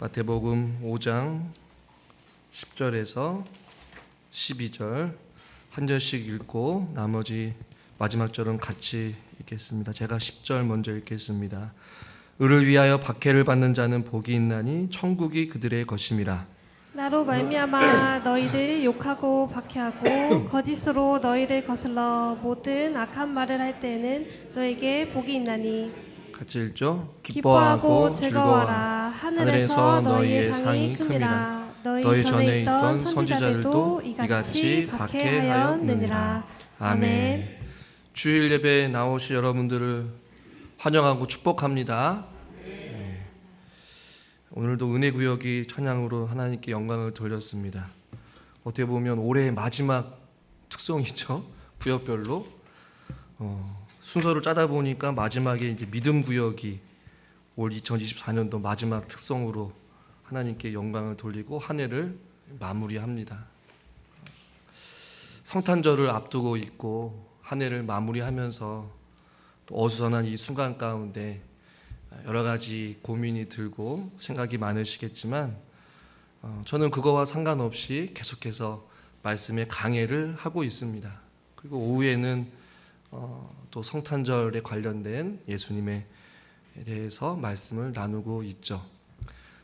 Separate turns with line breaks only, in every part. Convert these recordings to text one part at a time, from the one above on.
마태복음 5장 10절에서 12절 한 절씩 읽고 나머지 마지막 절은 같이 읽겠습니다. 제가 10절 먼저 읽겠습니다. 의를 위하여 박해를 받는 자는 복이 있나니 천국이 그들의 것임이라.
나로 말미암아 너희를 욕하고 박해하고 거짓으로 너희를 거슬러 모든 악한 말을 할 때에는 너에게 복이 있나니
같이 읽죠.
기뻐하고 즐거워라 하늘에서 너희의 상이 큼이라 너희 전에 있던 선지자들도 이같이 박해하였느니라 아멘
주일 예배에 나오신 여러분들을 환영하고 축복합니다. 네. 오늘도 은혜 구역이 찬양으로 하나님께 영광을 돌렸습니다. 어떻게 보면 올해의 마지막 특성이죠. 구역별로 어, 순서를 짜다 보니까 마지막에 이제 믿음 구역이 올 2024년도 마지막 특성으로 하나님께 영광을 돌리고 한 해를 마무리합니다. 성탄절을 앞두고 있고 한 해를 마무리하면서 또 어수선한 이 순간 가운데 여러 가지 고민이 들고 생각이 많으시겠지만 어, 저는 그거와 상관없이 계속해서 말씀의 강해를 하고 있습니다. 그리고 오후에는 어, 또 성탄절에 관련된 예수님에 대해서 말씀을 나누고 있죠.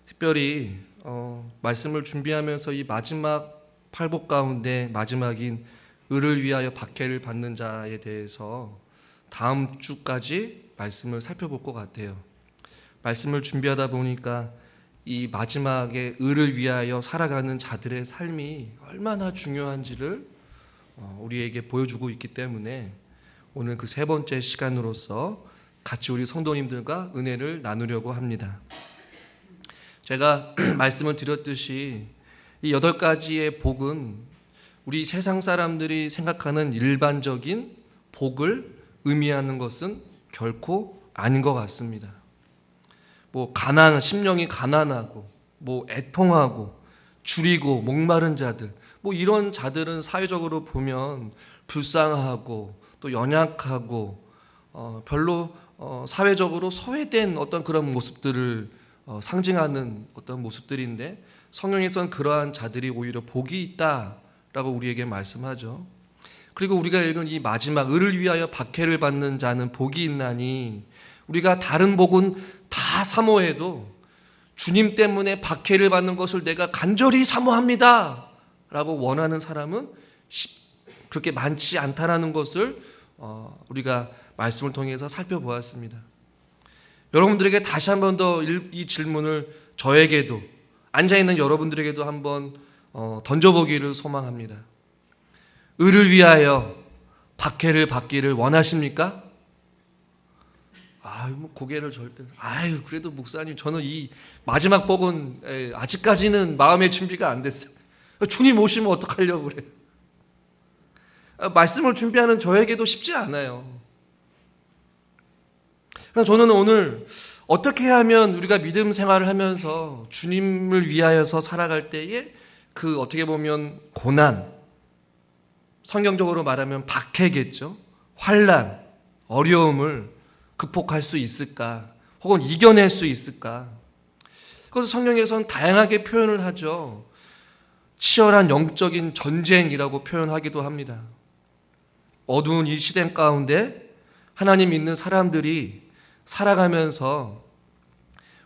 특별히 어, 말씀을 준비하면서 이 마지막 팔복 가운데 마지막인 을을 위하여 박해를 받는 자에 대해서 다음 주까지 말씀을 살펴볼 것 같아요. 말씀을 준비하다 보니까 이 마지막에 을을 위하여 살아가는 자들의 삶이 얼마나 중요한지를 어, 우리에게 보여주고 있기 때문에 오늘 그 세 번째 시간으로서 같이 우리 성도님들과 은혜를 나누려고 합니다. 제가 말씀을 드렸듯이 이 여덟 가지의 복은 우리 세상 사람들이 생각하는 일반적인 복을 의미하는 것은 결코 아닌 것 같습니다. 뭐 가난 심령이 가난하고 뭐 애통하고 줄이고 목마른 자들 뭐 이런 자들은 사회적으로 보면 불쌍하고 또 연약하고 어 별로 어 사회적으로 소외된 어떤 그런 모습들을 어 상징하는 어떤 모습들인데 성경에선 그러한 자들이 오히려 복이 있다라고 우리에게 말씀하죠. 그리고 우리가 읽은 이 마지막 을을 위하여 박해를 받는 자는 복이 있나니 우리가 다른 복은 다 사모해도 주님 때문에 박해를 받는 것을 내가 간절히 사모합니다. 라고 원하는 사람은 그렇게 많지 않다라는 것을 어, 우리가 말씀을 통해서 살펴보았습니다. 여러분들에게 다시 한 번 더 이 질문을 저에게도 앉아 있는 여러분들에게도 한번 어, 던져보기를 소망합니다. 을을 위하여 박해를 받기를 원하십니까? 아유, 뭐 고개를 절대. 아유, 그래도 목사님, 저는 이 마지막 복은 에, 아직까지는 마음의 준비가 안 됐어요. 주님 오시면 어떡하려고 그래요? 아, 말씀을 준비하는 저에게도 쉽지 않아요. 저는 오늘 어떻게 하면 우리가 믿음 생활을 하면서 주님을 위하여서 살아갈 때에 그 어떻게 보면 고난, 성경적으로 말하면 박해겠죠. 환란, 어려움을 극복할 수 있을까? 혹은 이겨낼 수 있을까? 그것을 성경에서는 다양하게 표현을 하죠. 치열한 영적인 전쟁이라고 표현하기도 합니다. 어두운 이 시대 가운데 하나님 믿는 사람들이 살아가면서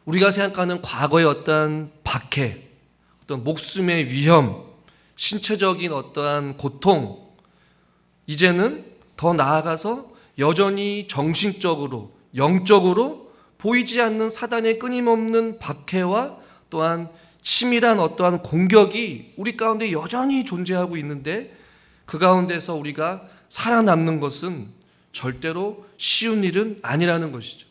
우리가 생각하는 과거의 어떠한 박해, 어떤 목숨의 위험, 신체적인 어떠한 고통, 이제는 더 나아가서 여전히 정신적으로, 영적으로 보이지 않는 사단의 끊임없는 박해와 또한 치밀한 어떠한 공격이 우리 가운데 여전히 존재하고 있는데 그 가운데서 우리가 살아남는 것은 절대로 쉬운 일은 아니라는 것이죠.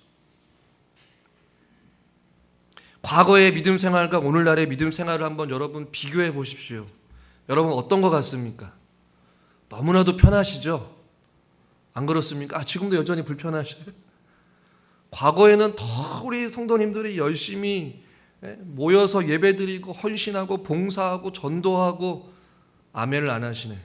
과거의 믿음 생활과 오늘날의 믿음 생활을 한번 여러분 비교해 보십시오. 여러분 어떤 것 같습니까? 너무나도 편하시죠? 안 그렇습니까? 아, 지금도 여전히 불편하셔요. 과거에는 더 우리 성도님들이 열심히 예, 모여서 예배드리고 헌신하고 봉사하고 전도하고 아멘을 안 하시네.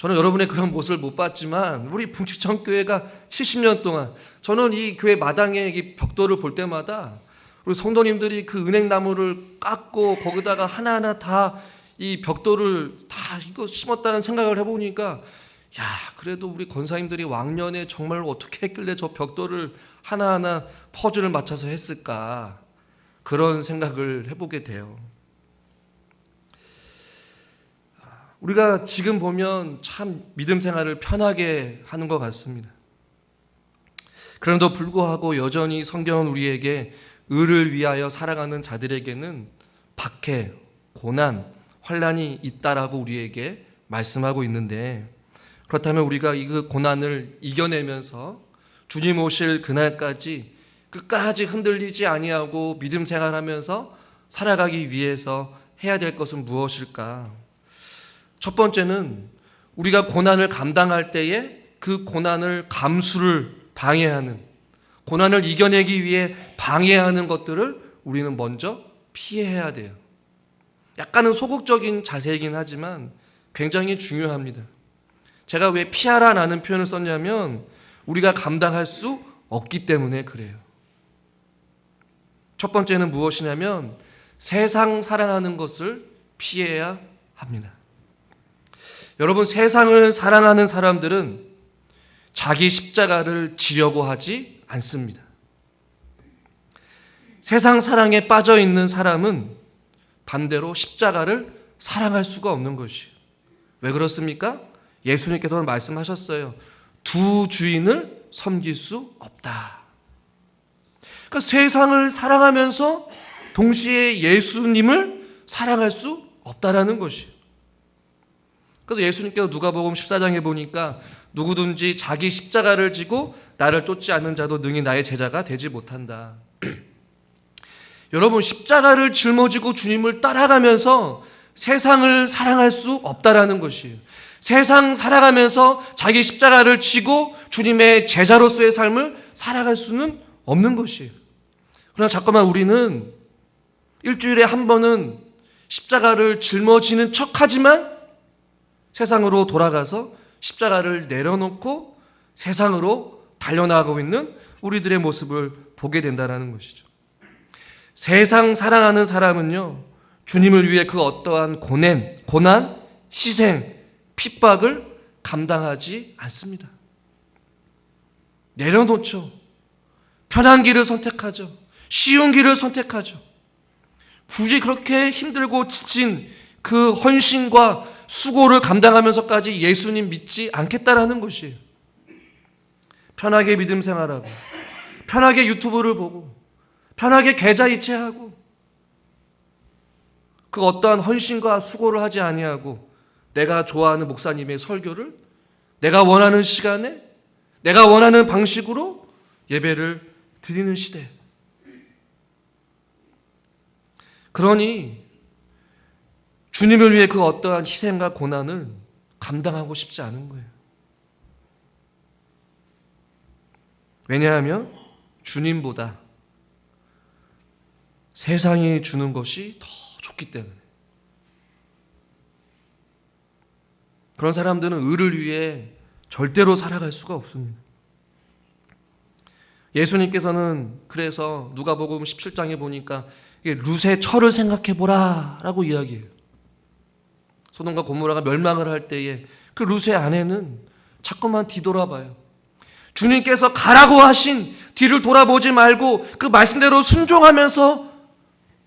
저는 여러분의 그런 모습을 못 봤지만 우리 풍치천 교회가 70년 동안 저는 이 교회 마당의 이 벽돌을 볼 때마다 우리 성도님들이 그 은행나무를 깎고 거기다가 하나하나 다 이 벽돌을 다 이거 심었다는 생각을 해보니까 야 그래도 우리 권사님들이 왕년에 정말 어떻게 했길래 저 벽돌을 하나하나 퍼즐을 맞춰서 했을까 그런 생각을 해보게 돼요. 우리가 지금 보면 참 믿음 생활을 편하게 하는 것 같습니다. 그럼에도 불구하고 여전히 성경은 우리에게 의를 위하여 살아가는 자들에게는 박해, 고난, 환란이 있다라고 우리에게 말씀하고 있는데 그렇다면 우리가 이그 고난을 이겨내면서 주님 오실 그날까지 끝까지 흔들리지 아니하고 믿음 생활하면서 살아가기 위해서 해야 될 것은 무엇일까? 첫 번째는 우리가 고난을 감당할 때에 그 고난을 감수를 방해하는 고난을 이겨내기 위해 방해하는 것들을 우리는 먼저 피해야 돼요. 약간은 소극적인 자세이긴 하지만 굉장히 중요합니다. 제가 왜 피하라라는 표현을 썼냐면 우리가 감당할 수 없기 때문에 그래요. 첫 번째는 무엇이냐면 세상 사랑하는 것을 피해야 합니다. 여러분 세상을 사랑하는 사람들은 자기 십자가를 지려고 하지 않습니다. 세상 사랑에 빠져 있는 사람은 반대로 십자가를 사랑할 수가 없는 것이에요. 왜 그렇습니까? 예수님께서는 말씀하셨어요. 두 주인을 섬길 수 없다. 그러니까 세상을 사랑하면서 동시에 예수님을 사랑할 수 없다라는 것이에요. 그래서 예수님께서 누가복음 14장에 보니까 누구든지 자기 십자가를 지고 나를 쫓지 않는 자도 능히 나의 제자가 되지 못한다. 여러분 십자가를 짊어지고 주님을 따라가면서 세상을 사랑할 수 없다라는 것이에요. 세상 살아가면서 자기 십자가를 지고 주님의 제자로서의 삶을 살아갈 수는 없는 것이에요. 그러나 잠깐만 우리는 일주일에 한 번은 십자가를 짊어지는 척하지만 세상으로 돌아가서 십자가를 내려놓고 세상으로 달려나가고 있는 우리들의 모습을 보게 된다는 것이죠. 세상 사랑하는 사람은요, 주님을 위해 그 어떠한 고난, 고난, 희생, 핍박을 감당하지 않습니다. 내려놓죠. 편한 길을 선택하죠. 쉬운 길을 선택하죠. 굳이 그렇게 힘들고 지친 그 헌신과 수고를 감당하면서까지 예수님 믿지 않겠다라는 것이에요. 편하게 믿음 생활하고, 편하게 유튜브를 보고, 편하게 계좌 이체하고, 그 어떠한 헌신과 수고를 하지 아니하고, 내가 좋아하는 목사님의 설교를 내가 원하는 시간에, 내가 원하는 방식으로 예배를 드리는 시대. 그러니 주님을 위해 그 어떠한 희생과 고난을 감당하고 싶지 않은 거예요. 왜냐하면 주님보다 세상이 주는 것이 더 좋기 때문에. 그런 사람들은 의를 위해 절대로 살아갈 수가 없습니다. 예수님께서는 그래서 누가복음 17장에 보니까 루세 철을 생각해 보라라고 이야기해요. 소돔과 고모라가 멸망을 할 때에 그 루세 안에는 자꾸만 뒤돌아봐요. 주님께서 가라고 하신 뒤를 돌아보지 말고 그 말씀대로 순종하면서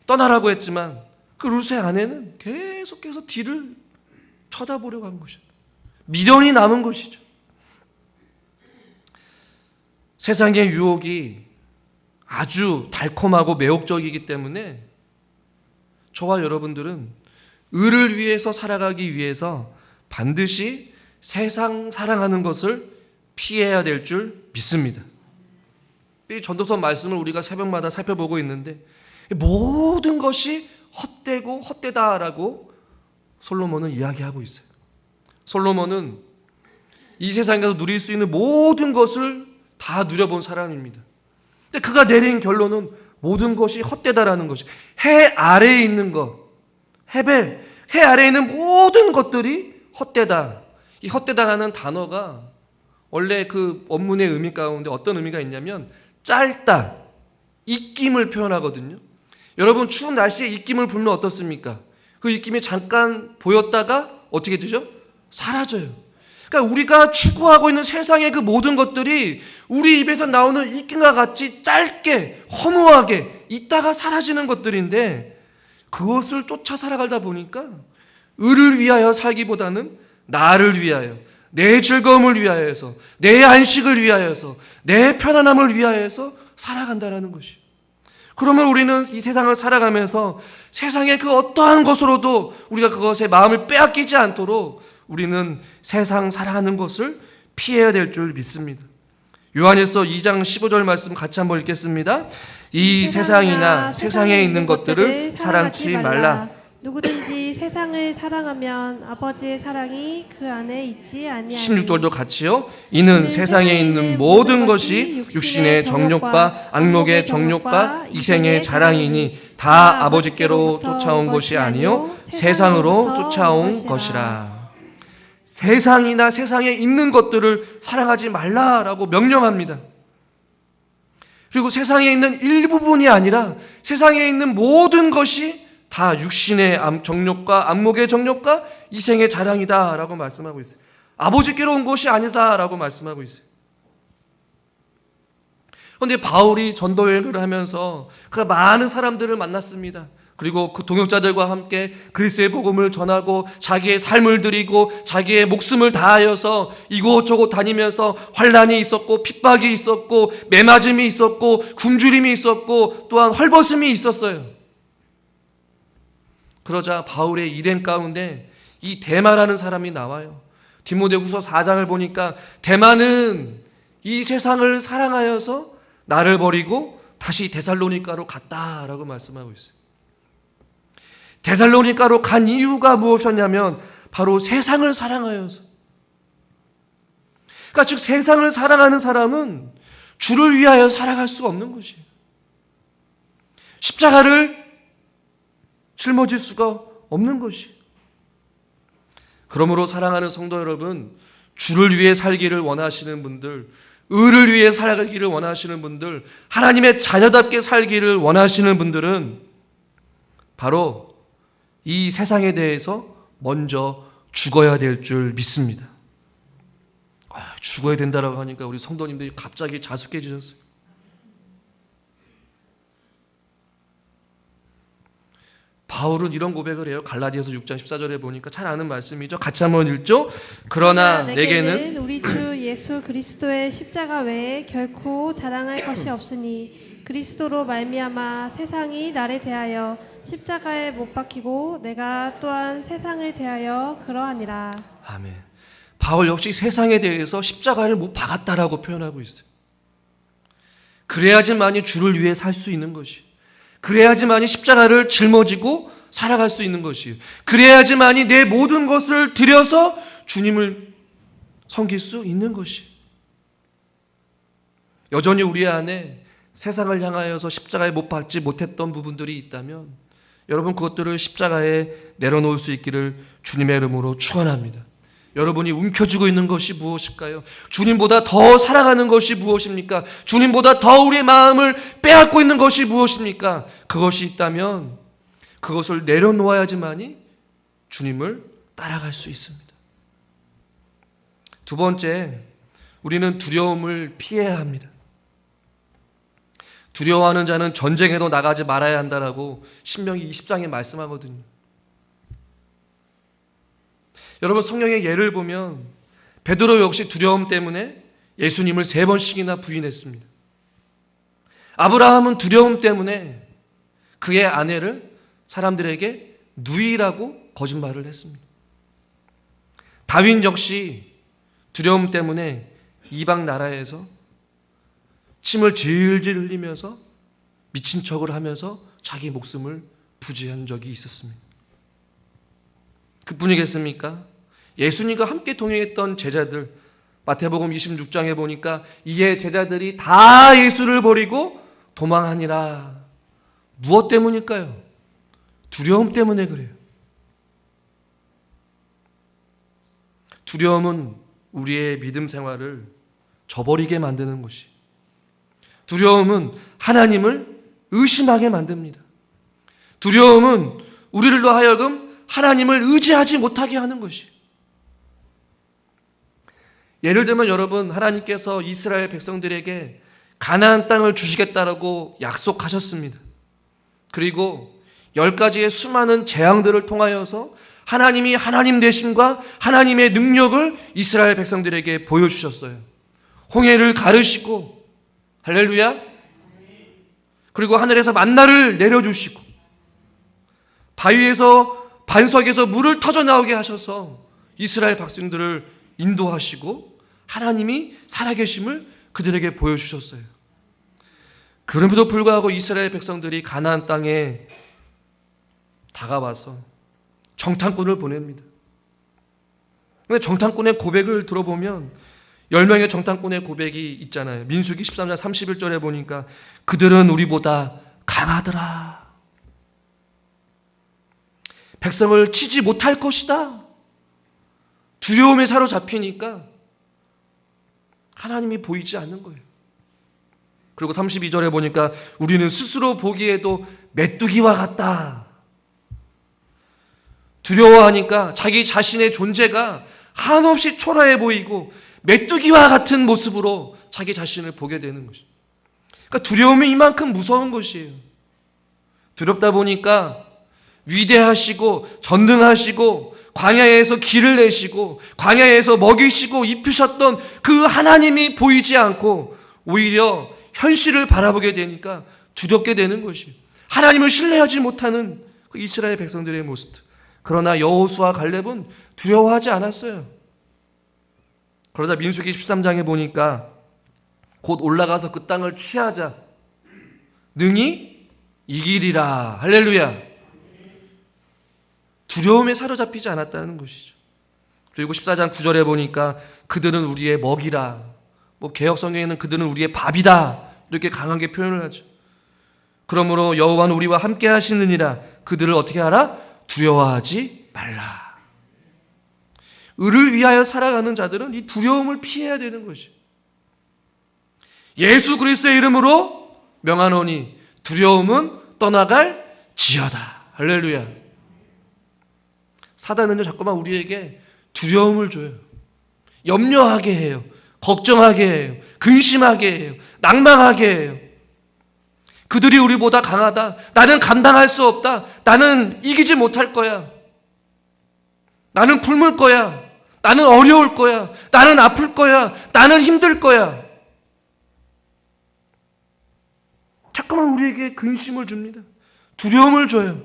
떠나라고 했지만 그 루세 안에는 계속해서 뒤를 쳐다보려고 한 것이죠. 미련이 남은 것이죠. 세상의 유혹이 아주 달콤하고 매혹적이기 때문에 저와 여러분들은 의를 위해서 살아가기 위해서 반드시 세상 사랑하는 것을 피해야 될 줄 믿습니다. 이 전도서 말씀을 우리가 새벽마다 살펴보고 있는데 모든 것이 헛되고 헛되다라고 솔로몬은 이야기하고 있어요. 솔로몬은 이 세상에서 누릴 수 있는 모든 것을 다 누려본 사람입니다. 근데 그가 내린 결론은 모든 것이 헛되다라는 것이 해 아래에 있는 것, 헤벨, 해 아래에 있는 모든 것들이 헛되다. 이 헛되다라는 단어가 원래 그 원문의 의미 가운데 어떤 의미가 있냐면 짧다, 입김을 표현하거든요. 여러분 추운 날씨에 입김을 불면 어떻습니까? 그 입김이 잠깐 보였다가 어떻게 되죠? 사라져요. 그러니까 우리가 추구하고 있는 세상의 그 모든 것들이 우리 입에서 나오는 입김과 같이 짧게 허무하게 있다가 사라지는 것들인데 그것을 쫓아 살아가다 보니까 을을 위하여 살기보다는 나를 위하여 내 즐거움을 위하여서 내 안식을 위하여서 내 편안함을 위하여서 살아간다라는 것이. 그러면 우리는 이 세상을 살아가면서 세상의 그 어떠한 것으로도 우리가 그것에 마음을 빼앗기지 않도록 우리는 세상 살아가는 것을 피해야 될 줄 믿습니다. 요한에서 2장 15절 말씀 같이 한번 읽겠습니다. 이 세상이나 세상에 있는 것들을 사랑치 말라.
누구든지 세상을 사랑하면 아버지의 사랑이 그 안에 있지 아니하니
16절도 같이요. 이는 세상에 있는 모든 것이 육신의 정욕과 악목의 정욕과 이생의 자랑이니 다 아버지께로 쫓아온 것이 아니요 세상으로 쫓아온 것이라. 세상이나 세상에 있는 것들을 사랑하지 말라라고 명령합니다. 그리고 세상에 있는 일부분이 아니라 세상에 있는 모든 것이 다 육신의 암- 정욕과 안목의 정욕과 이생의 자랑이다라고 말씀하고 있어요. 아버지께로 온 것이 아니다라고 말씀하고 있어요. 그런데 바울이 전도 여행을 하면서 그가 많은 사람들을 만났습니다. 그리고 그 동역자들과 함께 그리스도의 복음을 전하고 자기의 삶을 드리고 자기의 목숨을 다하여서 이곳저곳 다니면서 환란이 있었고 핍박이 있었고 매맞음이 있었고 굶주림이 있었고 또한 헐벗음이 있었어요. 그러자 바울의 일행 가운데 이 대마라는 사람이 나와요. 디모데후서 4장을 보니까 대마는 이 세상을 사랑하여서 나를 버리고 다시 데살로니가로 갔다라고 말씀하고 있어요. 데살로니가로 간 이유가 무엇이었냐면 바로 세상을 사랑하여서. 그러니까 즉 세상을 사랑하는 사람은 주를 위하여 살아갈 수 없는 것이에요. 십자가를 짊어질 수가 없는 것이. 그러므로 사랑하는 성도 여러분, 주를 위해 살기를 원하시는 분들, 의를 위해 살기를 원하시는 분들, 하나님의 자녀답게 살기를 원하시는 분들은 바로 이 세상에 대해서 먼저 죽어야 될 줄 믿습니다. 아, 죽어야 된다라고 하니까 우리 성도님들이 갑자기 자숙해지셨어요. 바울은 이런 고백을 해요. 갈라디아서 6장 14절에 보니까 잘 아는 말씀이죠. 같이 한번 읽죠. 그러나 내게는
우리 주 예수 그리스도의 십자가 외에 결코 자랑할 것이 없으니 그리스도로 말미암아 세상이 나를 대하여 십자가에 못 박히고 내가 또한 세상을 대하여 그러하니라.
아멘. 바울 역시 세상에 대해서 십자가를 못 박았다라고 표현하고 있어요. 그래야지만이 주를 위해 살 수 있는 것이. 그래야지만이 십자가를 짊어지고 살아갈 수 있는 것이에요. 그래야지만이 내 모든 것을 들여서 주님을 섬길 수 있는 것이. 여전히 우리 안에 세상을 향하여서 십자가에 못 박지 못했던 부분들이 있다면 여러분 그것들을 십자가에 내려놓을 수 있기를 주님의 이름으로 축원합니다. 여러분이 움켜쥐고 있는 것이 무엇일까요? 주님보다 더 사랑하는 것이 무엇입니까? 주님보다 더 우리의 마음을 빼앗고 있는 것이 무엇입니까? 그것이 있다면 그것을 내려놓아야지만이 주님을 따라갈 수 있습니다. 두 번째, 우리는 두려움을 피해야 합니다. 두려워하는 자는 전쟁에도 나가지 말아야 한다라고 신명기 20장에 말씀하거든요. 여러분 성령의 예를 보면 베드로 역시 두려움 때문에 예수님을 세 번씩이나 부인했습니다. 아브라함은 두려움 때문에 그의 아내를 사람들에게 누이라고 거짓말을 했습니다. 다윈 역시 두려움 때문에 이방 나라에서 침을 질질 흘리면서 미친 척을 하면서 자기 목숨을 부지한 적이 있었습니다. 그뿐이겠습니까? 예수님과 함께 동행했던 제자들 마태복음 26장에 보니까 이에 제자들이 다 예수를 버리고 도망하니라. 무엇 때문일까요? 두려움 때문에 그래요. 두려움은 우리의 믿음 생활을 저버리게 만드는 것이. 두려움은 하나님을 의심하게 만듭니다. 두려움은 우리들로 하여금 하나님을 의지하지 못하게 하는 것이. 예를 들면 여러분 하나님께서 이스라엘 백성들에게 가나안 땅을 주시겠다라고 약속하셨습니다. 그리고 열 가지의 수많은 재앙들을 통하여서 하나님이 하나님 되심과 하나님의 능력을 이스라엘 백성들에게 보여주셨어요. 홍해를 가르시고 할렐루야. 그리고 하늘에서 만나를 내려주시고 바위에서 반석에서 물을 터져 나오게 하셔서 이스라엘 백성들을 인도하시고 하나님이 살아계심을 그들에게 보여주셨어요. 그럼에도 불구하고 이스라엘 백성들이 가나안 땅에 다가와서 정탐꾼을 보냅니다. 근데 정탐꾼의 고백을 들어보면 10명의 정탐꾼의 고백이 있잖아요. 민수기 13장 31절에 보니까 그들은 우리보다 강하더라. 백성을 치지 못할 것이다. 두려움에 사로잡히니까 하나님이 보이지 않는 거예요. 그리고 32절에 보니까 우리는 스스로 보기에도 메뚜기와 같다. 두려워하니까 자기 자신의 존재가 한없이 초라해 보이고 메뚜기와 같은 모습으로 자기 자신을 보게 되는 것이. 그러니까 두려움이 이만큼 무서운 것이에요. 두렵다 보니까 위대하시고 전능하시고 광야에서 길을 내시고 광야에서 먹이시고 입히셨던 그 하나님이 보이지 않고 오히려 현실을 바라보게 되니까 두렵게 되는 것이 하나님을 신뢰하지 못하는 그 이스라엘 백성들의 모습. 그러나 여호수아 갈렙은 두려워하지 않았어요. 그러자 민수기 13장에 보니까 곧 올라가서 그 땅을 취하자 능히 이기리라 할렐루야. 두려움에 사로잡히지 않았다는 것이죠. 그리고 14장 9절에 보니까 그들은 우리의 먹이라. 뭐 개혁 성경에는 그들은 우리의 밥이다. 이렇게 강하게 표현을 하죠. 그러므로 여호와는 우리와 함께 하시느니라. 그들을 어떻게 하라? 두려워하지 말라. 을을 위하여 살아가는 자들은 이 두려움을 피해야 되는 것이. 예수 그리스도의 이름으로 명하노니 두려움은 떠나갈 지어다. 할렐루야. 사단은요 자꾸만 우리에게 두려움을 줘요. 염려하게 해요. 걱정하게 해요. 근심하게 해요. 낭망하게 해요. 그들이 우리보다 강하다. 나는 감당할 수 없다. 나는 이기지 못할 거야. 나는 굶을 거야. 나는 어려울 거야. 나는 아플 거야. 나는 힘들 거야. 자꾸만 우리에게 근심을 줍니다. 두려움을 줘요.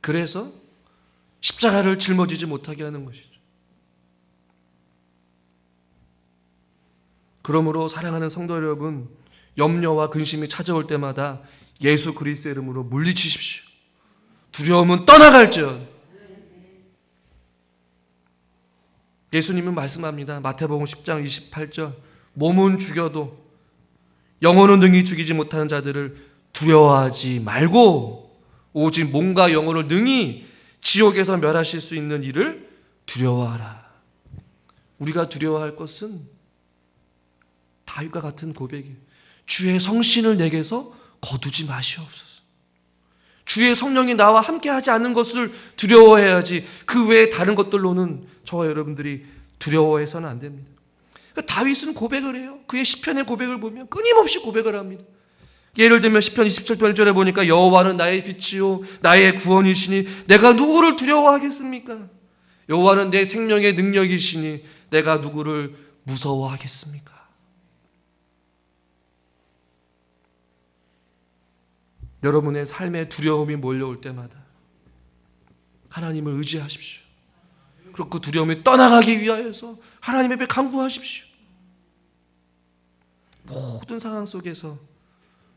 그래서 십자가를 짊어지지 못하게 하는 것이죠. 그러므로 사랑하는 성도 여러분, 염려와 근심이 찾아올 때마다 예수 그리스도의 이름으로 물리치십시오. 두려움은 떠나갈지어. 예수님은 말씀합니다. 마태복음 10장 28절. 몸은 죽여도 영혼은 능히 죽이지 못하는 자들을 두려워하지 말고 오직 몸과 영혼을 능히 지옥에서 멸하실 수 있는 일을 두려워하라. 우리가 두려워할 것은 다윗과 같은 고백이에요. 주의 성신을 내게서 거두지 마시옵소서. 주의 성령이 나와 함께 하지 않는 것을 두려워해야지 그 외에 다른 것들로는 저와 여러분들이 두려워해서는 안 됩니다. 그러니까 다윗은 고백을 해요. 그의 시편의 고백을 보면 끊임없이 고백을 합니다. 예를 들면 시편 27편 1절에 보니까 여호와는 나의 빛이요 나의 구원이시니 내가 누구를 두려워하겠습니까? 여호와는 내 생명의 능력이시니 내가 누구를 무서워하겠습니까? 여러분의 삶에 두려움이 몰려올 때마다 하나님을 의지하십시오. 그리고 그 두려움이 떠나가기 위하여서 하나님 앞에 간구하십시오. 모든 상황 속에서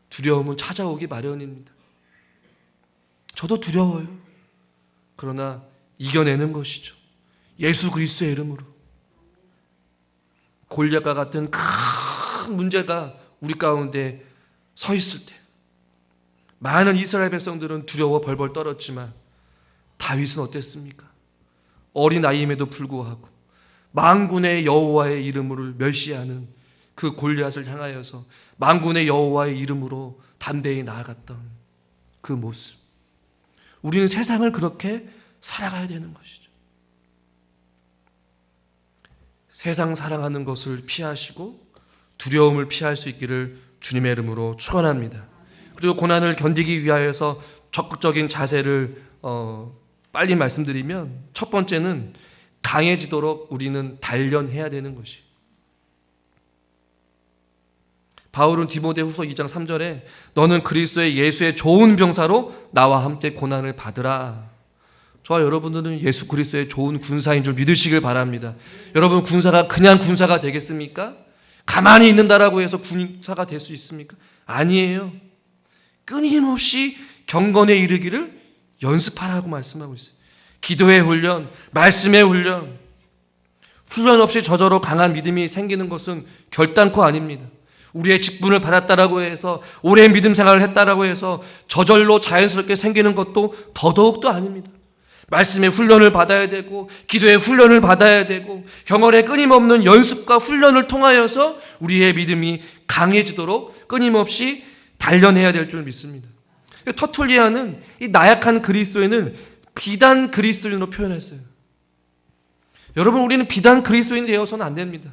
두려움은 찾아오기 마련입니다. 저도 두려워요. 그러나 이겨내는 것이죠. 예수 그리스도의 이름으로. 골리앗과 같은 큰 문제가 우리 가운데 서 있을 때 많은 이스라엘 백성들은 두려워 벌벌 떨었지만 다윗은 어땠습니까? 어린 아이임에도 불구하고 만군의 여호와의 이름을 멸시하는 그 골리앗을 향하여서 만군의 여호와의 이름으로 담대히 나아갔던 그 모습. 우리는 세상을 그렇게 살아가야 되는 것이죠. 세상 사랑하는 것을 피하시고 두려움을 피할 수 있기를 주님의 이름으로 축원합니다. 그리고 고난을 견디기 위하여서 적극적인 자세를 어, 빨리 말씀드리면 첫 번째는 강해지도록 우리는 단련해야 되는 것이. 바울은 디모데후서 2장 3절에 너는 그리스도의 예수의 좋은 병사로 나와 함께 고난을 받으라. 저와 여러분들은 예수 그리스도의 좋은 군사인 줄 믿으시길 바랍니다. 여러분 군사가 그냥 군사가 되겠습니까? 가만히 있는다라고 해서 군사가 될 수 있습니까? 아니에요. 끊임없이 경건에 이르기를 연습하라고 말씀하고 있어요. 기도의 훈련, 말씀의 훈련. 훈련 없이 저절로 강한 믿음이 생기는 것은 결단코 아닙니다. 우리의 직분을 받았다라고 해서 오래 믿음 생활을 했다라고 해서 저절로 자연스럽게 생기는 것도 더더욱도 아닙니다. 말씀의 훈련을 받아야 되고 기도의 훈련을 받아야 되고 경험의 끊임없는 연습과 훈련을 통하여서 우리의 믿음이 강해지도록 끊임없이 단련해야 될 줄 믿습니다. 터툴리아는 이 나약한 그리스도인을 비단 그리스도인으로 표현했어요. 여러분 우리는 비단 그리스도인 되어서는 안 됩니다.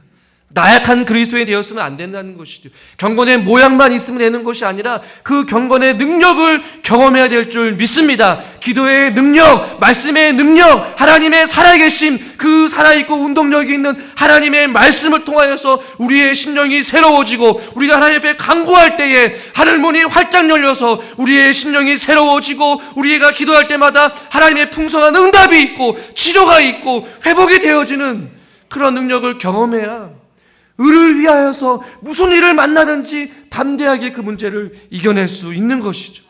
나약한 그리스도인이 되었으면 안 된다는 것이죠. 경건의 모양만 있으면 되는 것이 아니라 그 경건의 능력을 경험해야 될 줄 믿습니다. 기도의 능력, 말씀의 능력, 하나님의 살아계심, 그 살아있고 운동력이 있는 하나님의 말씀을 통하여서 우리의 심령이 새로워지고 우리가 하나님 앞에 강구할 때에 하늘문이 활짝 열려서 우리의 심령이 새로워지고 우리가 기도할 때마다 하나님의 풍성한 응답이 있고 치료가 있고 회복이 되어지는 그런 능력을 경험해야 을을 위하여서 무슨 일을 만나든지 담대하게 그 문제를 이겨낼 수 있는 것이죠.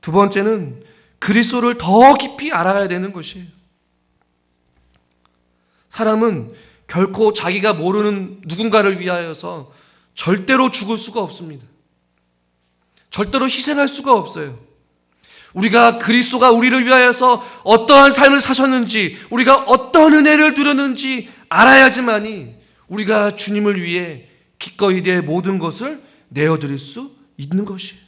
두 번째는 그리스도를 더 깊이 알아야 되는 것이에요. 사람은 결코 자기가 모르는 누군가를 위하여서 절대로 죽을 수가 없습니다. 절대로 희생할 수가 없어요. 우리가 그리스도가 우리를 위하여서 어떠한 삶을 사셨는지, 우리가 어떤 은혜를 누렸는지 알아야지만이 우리가 주님을 위해 기꺼이 내 모든 것을 내어드릴 수 있는 것이에요.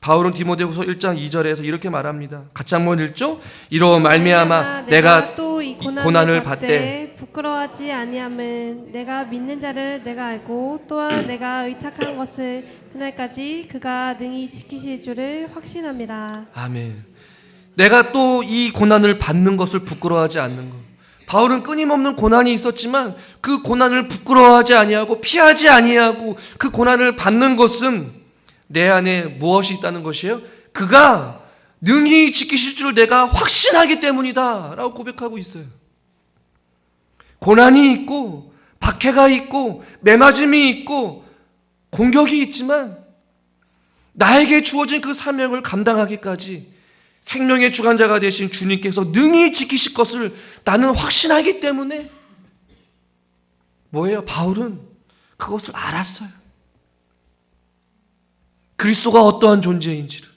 바울은 디모데후서 1장 2절에서 이렇게 말합니다. 같이 한번 읽죠? 이로 말미암아 내가
또 고난을,
고난을
받되 부끄러워하지 아니함은 내가 믿는 자를 내가 알고 또한 내가 의탁한 것을 그날까지 그가 능히 지키실 줄을 확신합니다.
아멘. 내가 또 이 고난을 받는 것을 부끄러워하지 않는 것. 바울은 끊임없는 고난이 있었지만 그 고난을 부끄러워하지 아니하고 피하지 아니하고 그 고난을 받는 것은 내 안에 무엇이 있다는 것이에요? 그가 능히 지키실 줄 내가 확신하기 때문이다 라고 고백하고 있어요. 고난이 있고 박해가 있고 매맞음이 있고 공격이 있지만 나에게 주어진 그 사명을 감당하기까지 생명의 주관자가 되신 주님께서 능히 지키실 것을 나는 확신하기 때문에 뭐예요? 바울은 그것을 알았어요. 그리스도가 어떠한 존재인지를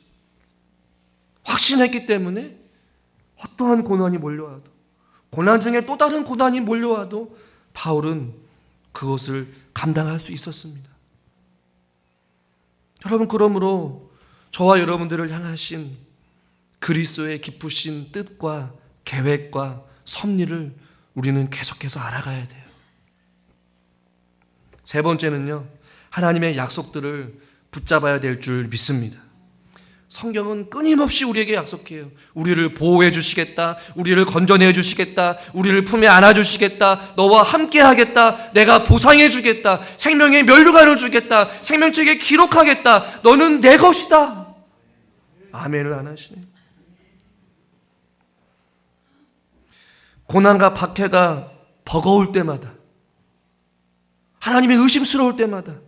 확신했기 때문에 어떠한 고난이 몰려와도 고난 중에 또 다른 고난이 몰려와도 바울은 그것을 감당할 수 있었습니다. 여러분 그러므로 저와 여러분들을 향하신 그리스도의 기쁘신 뜻과 계획과 섭리를 우리는 계속해서 알아가야 돼요. 세 번째는요. 하나님의 약속들을 붙잡아야 될 줄 믿습니다. 성경은 끊임없이 우리에게 약속해요. 우리를 보호해 주시겠다. 우리를 건져내 주시겠다. 우리를 품에 안아 주시겠다. 너와 함께 하겠다. 내가 보상해 주겠다. 생명의 면류관을 주겠다. 생명책에 기록하겠다. 너는 내 것이다. 아멘을 안 하시네. 고난과 박해가 버거울 때마다 하나님의 의심스러울 때마다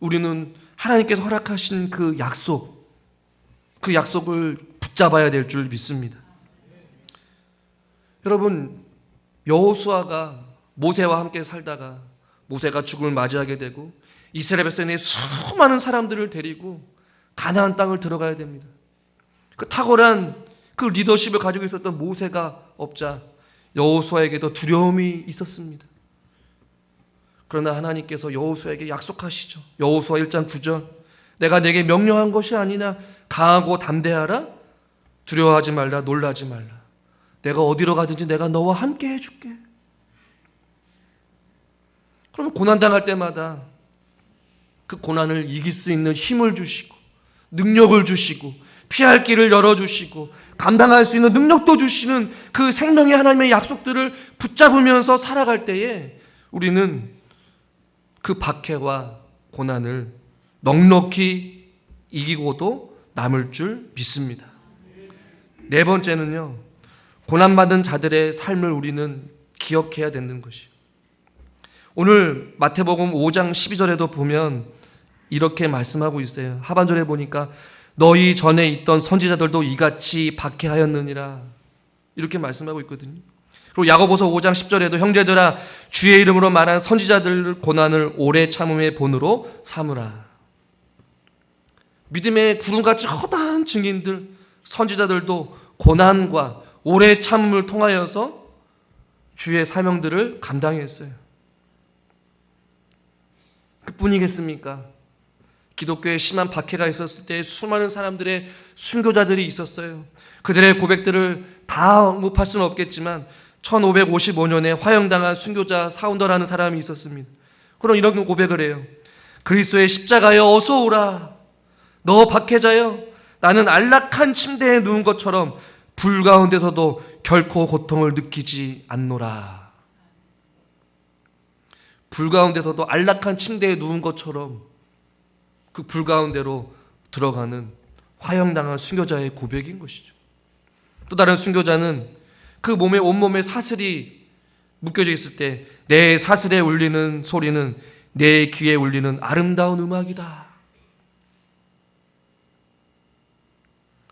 우리는 하나님께서 허락하신 그 약속, 그 약속을 붙잡아야 될 줄 믿습니다. 여러분, 여호수아가 모세와 함께 살다가 모세가 죽음을 맞이하게 되고 이스라엘 백성의 수많은 사람들을 데리고 가나안 땅을 들어가야 됩니다. 그 탁월한 그 리더십을 가지고 있었던 모세가 없자 여호수아에게도 두려움이 있었습니다. 그러나 하나님께서 여호수아에게 약속하시죠. 여호수아 1장 9절. 내가 내게 명령한 것이 아니냐 강하고 담대하라 두려워하지 말라 놀라지 말라. 내가 어디로 가든지 내가 너와 함께 해 줄게. 그러면 고난 당할 때마다 그 고난을 이길 수 있는 힘을 주시고 능력을 주시고 피할 길을 열어 주시고 감당할 수 있는 능력도 주시는 그 생명의 하나님의 약속들을 붙잡으면서 살아갈 때에 우리는 그 박해와 고난을 넉넉히 이기고도 남을 줄 믿습니다. 네 번째는요. 고난받은 자들의 삶을 우리는 기억해야 되는 것이요. 오늘 마태복음 5장 12절에도 보면 이렇게 말씀하고 있어요. 하반절에 보니까 너희 전에 있던 선지자들도 이같이 박해하였느니라. 이렇게 말씀하고 있거든요. 그리고 야고보서 5장 10절에도 형제들아 주의 이름으로 말한 선지자들 고난을 오래 참음의 본으로 삼으라. 믿음의 구름같이 허다한 증인들 선지자들도 고난과 오래 참음을 통하여서 주의 사명들을 감당했어요. 그뿐이겠습니까? 기독교에 심한 박해가 있었을 때 수많은 사람들의 순교자들이 있었어요. 그들의 고백들을 다 언급할 수는 없겠지만 1555년에 화형당한 순교자 사운더라는 사람이 있었습니다. 그럼 이런 고백을 해요. 그리스도의 십자가여 어서 오라. 너 박해자여 나는 안락한 침대에 누운 것처럼 불 가운데서도 결코 고통을 느끼지 않노라. 불 가운데서도 안락한 침대에 누운 것처럼 그 불 가운데로 들어가는 화형당한 순교자의 고백인 것이죠. 또 다른 순교자는 그 몸에 온몸에 사슬이 묶여져 있을 때 내 사슬에 울리는 소리는 내 귀에 울리는 아름다운 음악이다.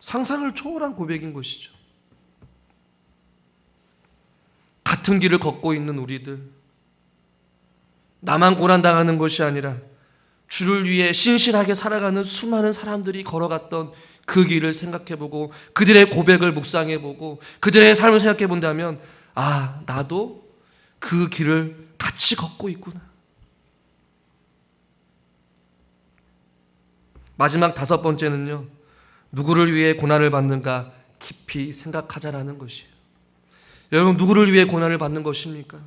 상상을 초월한 고백인 것이죠. 같은 길을 걷고 있는 우리들, 나만 고난당하는 것이 아니라 주를 위해 신실하게 살아가는 수많은 사람들이 걸어갔던 그 길을 생각해보고 그들의 고백을 묵상해보고 그들의 삶을 생각해본다면 아, 나도 그 길을 같이 걷고 있구나. 마지막 다섯 번째는요, 누구를 위해 고난을 받는가 깊이 생각하자라는 것이에요. 여러분, 누구를 위해 고난을 받는 것입니까?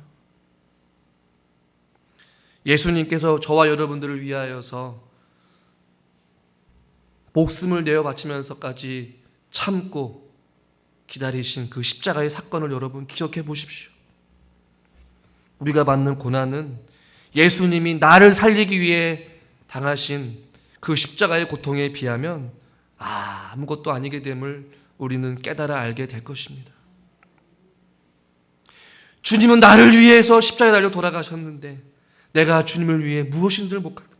예수님께서 저와 여러분들을 위하여서 목숨을 내어 바치면서까지 참고 기다리신 그 십자가의 사건을 여러분 기억해 보십시오. 우리가 받는 고난은 예수님이 나를 살리기 위해 당하신 그 십자가의 고통에 비하면 아, 아무것도 아니게 됨을 우리는 깨달아 알게 될 것입니다. 주님은 나를 위해서 십자가에 달려 돌아가셨는데 내가 주님을 위해 무엇인들 못할까?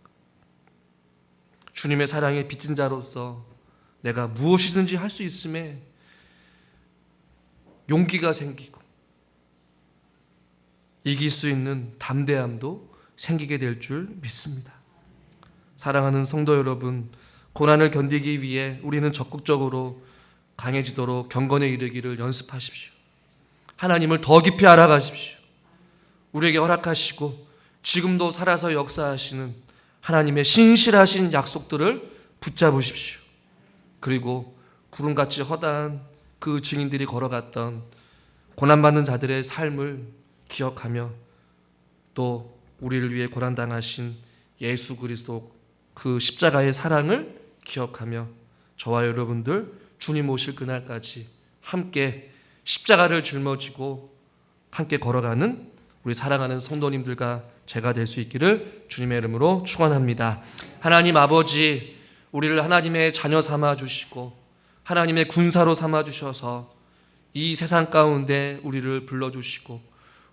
주님의 사랑에 빚진 자로서 내가 무엇이든지 할 수 있음에 용기가 생기고 이길 수 있는 담대함도 생기게 될 줄 믿습니다. 사랑하는 성도 여러분, 고난을 견디기 위해 우리는 적극적으로 강해지도록 경건에 이르기를 연습하십시오. 하나님을 더 깊이 알아가십시오. 우리에게 허락하시고 지금도 살아서 역사하시는 하나님의 신실하신 약속들을 붙잡으십시오. 그리고 구름같이 허다한 그 증인들이 걸어갔던 고난받는 자들의 삶을 기억하며 또 우리를 위해 고난당하신 예수 그리스도 그 십자가의 사랑을 기억하며 저와 여러분들 주님 오실 그날까지 함께 십자가를 짊어지고 함께 걸어가는 우리 사랑하는 성도님들과 제가 될 수 있기를 주님의 이름으로 축원합니다. 하나님 아버지 우리를 하나님의 자녀 삼아 주시고 하나님의 군사로 삼아 주셔서 이 세상 가운데 우리를 불러 주시고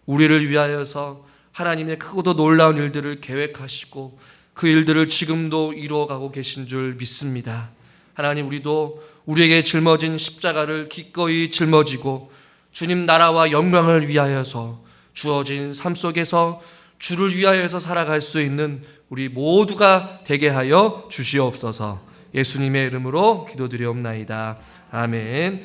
우리를 위하여서 하나님의 크고도 놀라운 일들을 계획하시고 그 일들을 지금도 이루어가고 계신 줄 믿습니다. 하나님 우리도 우리에게 짊어진 십자가를 기꺼이 짊어지고 주님 나라와 영광을 위하여서 주어진 삶 속에서 주를 위하여서 살아갈 수 있는 우리 모두가 되게 하여 주시옵소서. 예수님의 이름으로 기도드리옵나이다. 아멘.